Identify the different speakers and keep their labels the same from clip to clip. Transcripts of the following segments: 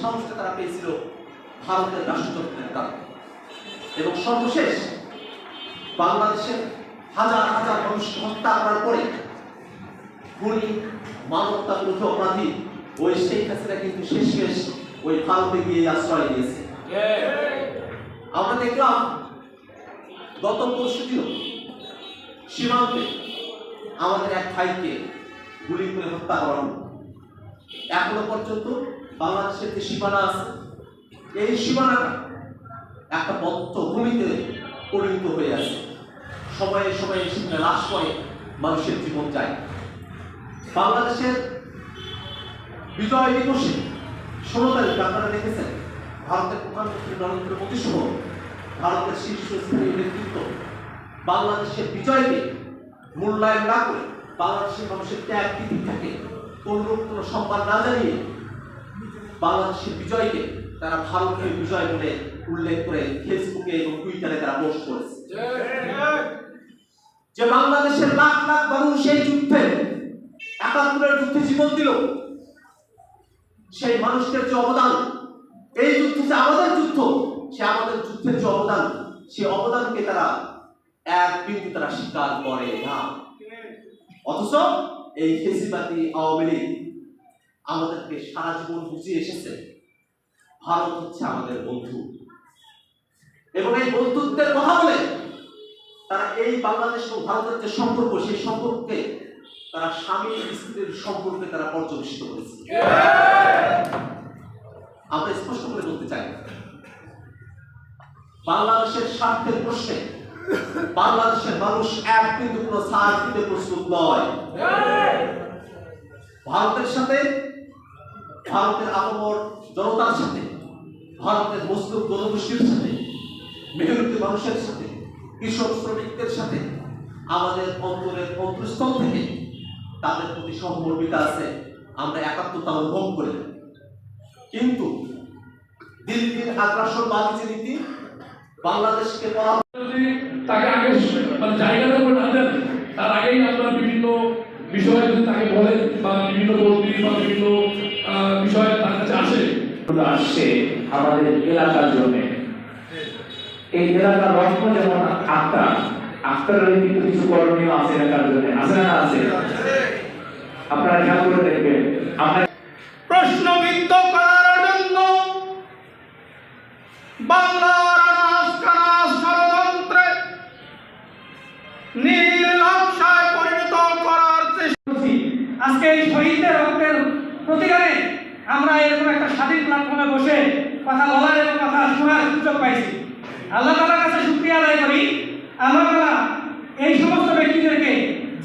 Speaker 1: সাহসটা তারা পেয়েছিল ভারতের রাষ্ট্রযন্ত্রের কারণে এবং সর্বশেষ বাংলাদেশের হাজার হাজার মানুষকে হত্যা করার পরে খুনি, মানবতা বিরোধী অপরাধী ওই শেখ হাসিনা কিন্তু শেষ শেষমেশ ওই ভারতে গিয়ে আশ্রয় দিয়েছে আমরা দেখলাম, গত পরশু দিন সীমান্তে আমাদের এক ভাইকে গুলি করে হত্যা করা। এখনও পর্যন্ত বাংলাদেশের যে সীমানা আছে, এই সীমানাটা একটা বদ্ধ ভূমিতে পরিণত হয়ে আছে। সময়ে সময়ে সেখানে লাশ করে মানুষের জীবন যায়। বাংলাদেশের বিজয় দিবসে ষোলো তারিখ, আপনারা দেখেছেন, ভারতের প্রধানমন্ত্রী নরেন্দ্র মোদী সহ ভারতের শীর্ষস্থানীয় নেতৃত্ব বাংলাদেশের বিজয়কে মূল্যায়ন না করে বাংলাদেশের মানুষের ত্যাগ থাকে কোনরূপ কোনো সম্মান না জানিয়ে বাংলাদেশের বিজয়কে তারা ভারতীয় বিজয় বলে উল্লেখ করে ফেসবুকে এবং টুইটারে তারা পোস্ট করেছে। যে বাংলাদেশের লাখ লাখ মানুষ সেই যুদ্ধে, একাত্তরের যুদ্ধে জীবন দিল, সেই মানুষদের যে অবদান, এই যুদ্ধ যে আমাদের যুদ্ধ, সে আমাদের যুদ্ধের যে অবদান, সে অবদানকে তারা এক বিন্দু তারা স্বীকার করে না। অথচ এই ফেসিবাদী আওয়ামী লীগ আমাদেরকে সারা জীবন বুঝিয়ে এসেছে, ভারত হচ্ছে আমাদের বন্ধু। এবং এই বন্ধুত্বের কথা বলে তারা এই বাংলাদেশ এবং ভারতের যে সম্পর্ক, সেই সম্পর্ককে তারা স্বামী স্ত্রীর সম্পর্কে তারা পর্যবেসিত করেছে। আমরা স্পষ্ট করে বলতে চাই, বাংলাদেশের স্বার্থের প্রশ্নে বাংলাদেশের মানুষ এক কিন্তু কোনো সার দিতে প্রস্তুত নয়। ভারতের সাথে ভারতের আবমর জনতার সাথে, ভারতের মুসলিম জনগোষ্ঠীর সাথে, মেহনতি মানুষের সাথে, কৃষক শ্রমিকদের সাথে, আমাদের অন্তরের অন্তঃস্থল থেকে তাদের প্রতি সহমর্মিতা আছে, আমরা একাত্মতা অনুভব করি। কিন্তু দিল্লির আগ্রাসনবাদী যে নীতি বাংলাদেশকে
Speaker 2: যদি তাকে আগে মানে না দেন তার আগেই আপনার বিভিন্ন বিষয়ে যদি তাকে বলেন বা বিভিন্ন কর্মী বা বিভিন্ন আহ, বিষয়ে তার কাছে আসে
Speaker 3: গুলো আসছে আমাদের এলাকার জন্য। এই এলাকার রত্ন যেমন আক্তার আক্তারের কিন্তু কিছু করণীয় আছে এলাকার জন্য। আছে না আছে? আপনারা খেয়াল করে দেখবেন। আমরা
Speaker 4: প্রশ্নবিদ্ধ করার জন্য বাংলার পরিণত করার চেষ্টা
Speaker 5: আজকে এই প্রতিকারে আমরা এরকম একটা স্বাধীন প্ল্যাটফর্মে বসে কথা বলার এবং কথা শোনার সুযোগ পাইছি। আল্লাহ তালার কাছে শুক্রিয়া আদায় করি। আল্লাহ তালা এই সমস্ত ব্যক্তিদেরকে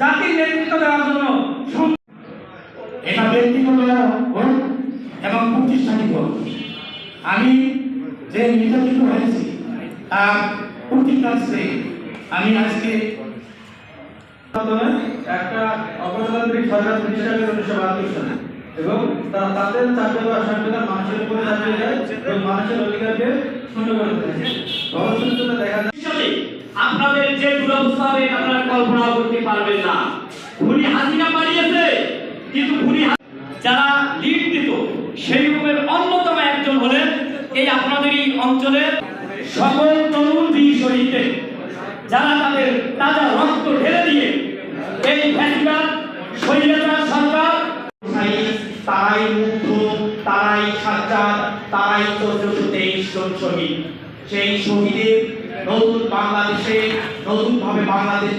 Speaker 5: জাতির নেতৃত্ব দেওয়ার জন্য
Speaker 4: এটা ব্যক্তিগত হোক এবং প্রতিষ্ঠানিক হোক আমি যে নির্যাতিত হয়েছি তার প্রতিকার আমি আজকে
Speaker 6: একটা অগণতান্ত্রিক সরকার প্রতিষ্ঠা করে উনিশশো বাহাত্তর সালে এবং তাদের চাকরি বা সংবিধান মানুষের উপরে চাপিয়ে দেয় এবং মানুষের অধিকারকে শূন্য করে দিয়েছে ফলশ্রুতিতে দেখা যায়।
Speaker 7: আপনাদের যে দুরবস্থা হবে আপনারা কল্পনা করতে পারবেন না। খুনি হাসিনা পালিয়েছে, কিন্তু খুনি যারা লিড দিত সেই রকমের অন্যতম একজন হলেন এই আপনাদের এই অঞ্চলের সকল তরুণ বীর শহীদদের, যারা তাদের তাজা রক্ত
Speaker 4: তারাই চোদ্দশো তেইশ জন শহীদ। সেই শহীদের নতুন বাংলাদেশে নতুনভাবে বাংলাদেশ